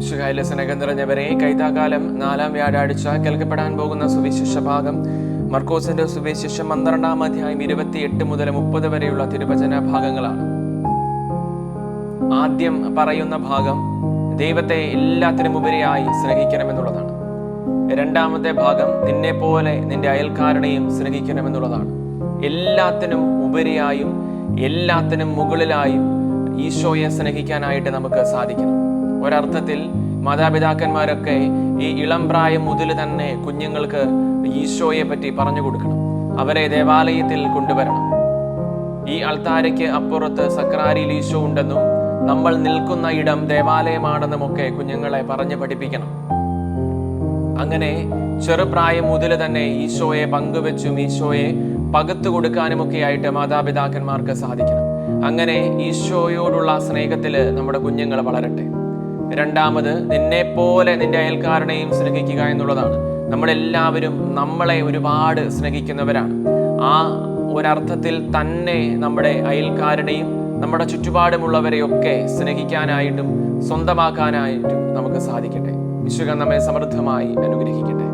ശുഹായിലെ സ്നേഹം നിറഞ്ഞവരെ കൈതാകാലം നാലാം വ്യാഴാഴ്ച കേൾക്കപ്പെടാൻ പോകുന്ന സുവിശേഷ ഭാഗം. മർക്കോസിന്റെ സുവിശേഷം പന്ത്രണ്ടാം അധ്യായം ഇരുപത്തിയെട്ട് മുതൽ മുപ്പത് വരെയുള്ള തിരുവചന ഭാഗങ്ങളാണ്. ആദ്യം പറയുന്ന ഭാഗം ദൈവത്തെ എല്ലാത്തിനും ഉപരിയായി സ്നേഹിക്കണമെന്നുള്ളതാണ്. രണ്ടാമത്തെ ഭാഗം നിന്നെ പോലെ നിന്റെ അയൽക്കാരനെയും സ്നേഹിക്കണമെന്നുള്ളതാണ്. എല്ലാത്തിനും ഉപരിയായും എല്ലാത്തിനും മുകളിലായും ഈശോയെ സ്നേഹിക്കാനായിട്ട് നമുക്ക് സാധിക്കണം. ഒരർത്ഥത്തിൽ മാതാപിതാക്കന്മാരൊക്കെ ഈ ഇളം പ്രായം മുതൽ തന്നെ കുഞ്ഞുങ്ങൾക്ക് ഈശോയെ പറ്റി പറഞ്ഞു കൊടുക്കണം. അവരെ ദേവാലയത്തിൽ കൊണ്ടുവരണം. ഈ അൾത്താരയ്ക്ക് അപ്പുറത്ത് സക്രാരിയിൽ ഈശോ ഉണ്ടെന്നും നമ്മൾ നിൽക്കുന്ന ഇടം ദേവാലയമാണെന്നും ഒക്കെ കുഞ്ഞുങ്ങളെ പറഞ്ഞു പഠിപ്പിക്കണം. അങ്ങനെ ചെറുപ്രായം മുതൽ തന്നെ ഈശോയെ പങ്കുവെച്ചും ഈശോയെ പകത്തു കൊടുക്കാനുമൊക്കെ ആയിട്ട് മാതാപിതാക്കന്മാർക്ക് സാധിക്കണം. അങ്ങനെ ഈശോയോടുള്ള സ്നേഹത്തിൽ നമ്മുടെ കുഞ്ഞുങ്ങൾ വളരട്ടെ. രണ്ടാമത് നിന്നെ പോലെ നിന്റെ അയൽക്കാരനെയും സ്നേഹിക്കുക എന്നുള്ളതാണ്. നമ്മളെല്ലാവരും നമ്മളെ ഒരുപാട് സ്നേഹിക്കുന്നവരാണ്. ആ ഒരർത്ഥത്തിൽ തന്നെ നമ്മുടെ അയൽക്കാരുടെയും നമ്മുടെ ചുറ്റുപാടുമുള്ളവരെയൊക്കെ സ്നേഹിക്കാനായിട്ടും സ്വന്തമാക്കാനായിട്ടും നമുക്ക് സാധിക്കട്ടെ. വിശ്വകം നമ്മെ സമൃദ്ധമായി അനുഗ്രഹിക്കട്ടെ.